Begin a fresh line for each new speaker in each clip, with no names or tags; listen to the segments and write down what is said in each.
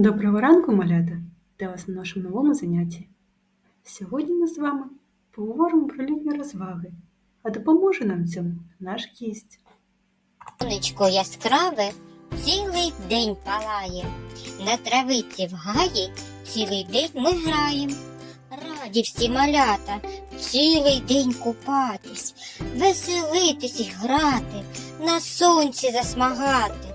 Доброго ранку, малята! Та вас на нашому новому занятті. Сьогодні ми з вами поговоримо про літні розваги, а допоможе нам цьому наш гість.
Сонечко яскраве цілий день палає. На травиці в гаї цілий день ми граєм. Раді всі малята цілий день купатись, веселитись і грати, на сонці засмагати.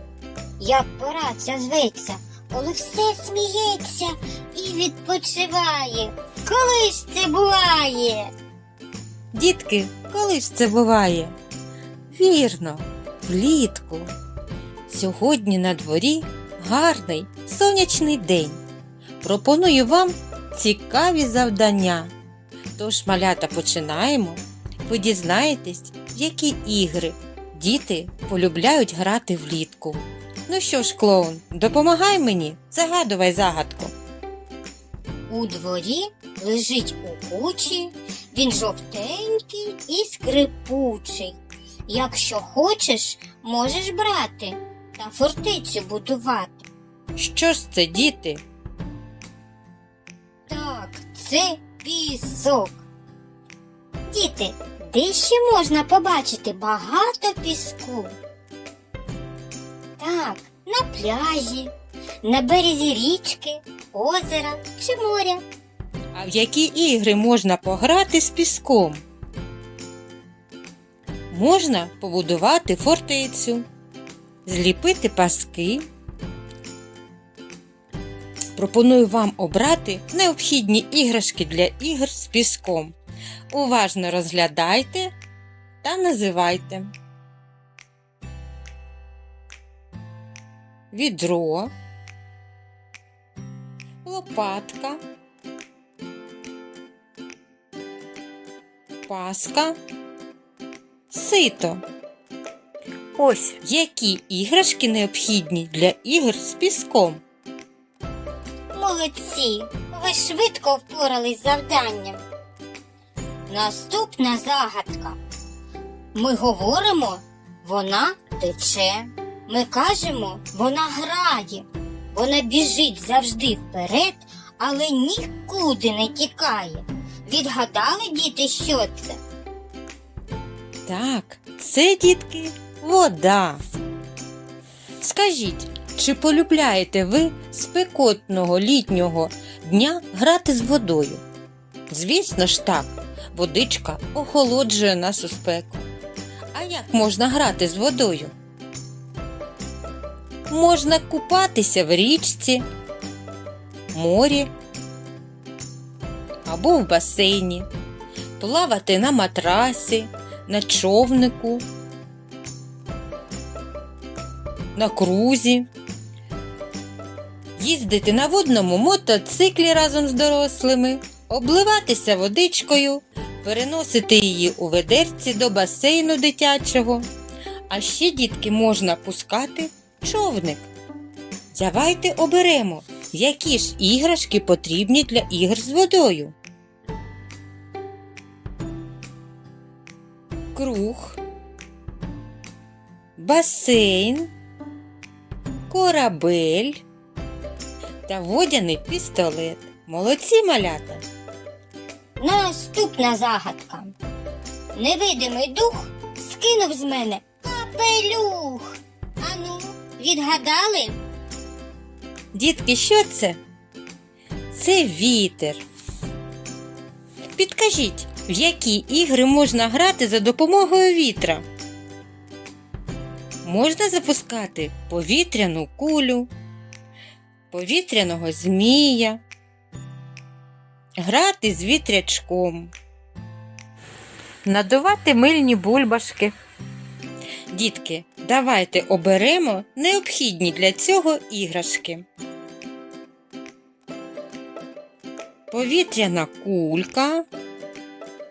Як пора ця зветься, коли все сміється і відпочиває. Коли ж це буває?
Дітки, коли ж це буває? Вірно, влітку. Сьогодні на дворі гарний сонячний день. Пропоную вам цікаві завдання. Тож, малята, починаємо. Ви дізнаєтесь, які ігри діти полюбляють грати влітку. Ну що ж, клоун, допомагай мені, загадувай загадку.
У дворі лежить у кучі, він жовтенький і скрипучий. Якщо хочеш, можеш брати та фортецю будувати.
Що ж це, діти?
Так, це пісок. Діти, де ще можна побачити багато піску? На пляжі, на березі річки, озера чи моря.
А в які ігри можна пограти з піском? Можна побудувати фортецю, зліпити паски. Пропоную вам обрати необхідні іграшки для ігр з піском. Уважно розглядайте та називайте. Відро, лопатка, паска, сито. Ось які іграшки необхідні для ігор з піском.
Молодці, ви швидко впорались з завданням. Наступна загадка. Ми говоримо, вона тече. Ми кажемо, вона грає. Вона біжить завжди вперед, але нікуди не тікає. Відгадали діти, що це?
Так, це, дітки, вода. Скажіть, чи полюбляєте ви спекотного літнього дня грати з водою? Звісно ж так, водичка охолоджує нас у спеку. А як можна грати з водою? Можна купатися в річці, морі або в басейні, плавати на матрасі, на човнику, на крузі, їздити на водному мотоциклі разом з дорослими, обливатися водичкою, переносити її у ведерці до басейну дитячого. А ще дітки можна пускати човник. Давайте оберемо, які ж іграшки потрібні для ігор з водою. Круг, басейн, корабель та водяний пістолет. Молодці малята!
Наступна загадка. Невидимий дух скинув з мене капелюх. Відгадали?
Дітки, що це? Це вітер. Підкажіть, в які ігри можна грати за допомогою вітра? Можна запускати повітряну кулю, повітряного змія, грати з вітрячком, надувати мильні бульбашки. Дітки, давайте оберемо необхідні для цього іграшки. Повітряна кулька,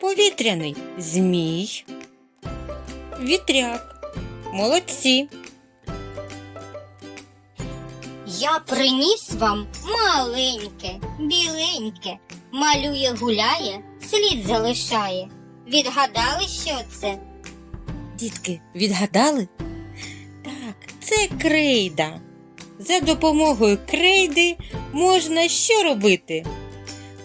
повітряний змій, вітряк. Молодці.
Я приніс вам маленьке, біленьке, малює, гуляє, слід залишає. Відгадали, що це?
Дітки, відгадали? Так, це крейда. За допомогою крейди можна що робити?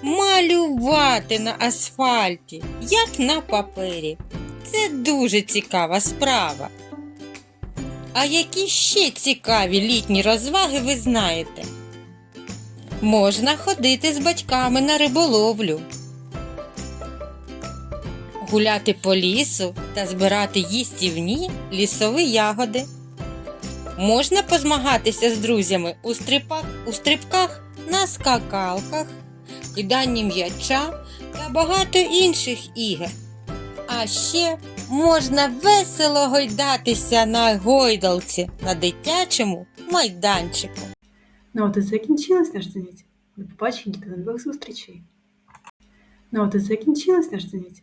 Малювати на асфальті, як на папері. Це дуже цікава справа. А які ще цікаві літні розваги ви знаєте? Можна ходити з батьками на риболовлю, гуляти по лісу та збирати їстівні лісові ягоди. Можна позмагатися з друзями у, стрибах, у стрибках на скакалках, киданні м'яча та багато інших ігор. А ще можна весело гойдатися на гойдалці на дитячому майданчику.
Ну от і закінчилось наш заняття. До побачення та нових зустрічей. Ну от і закінчилось наш заняття.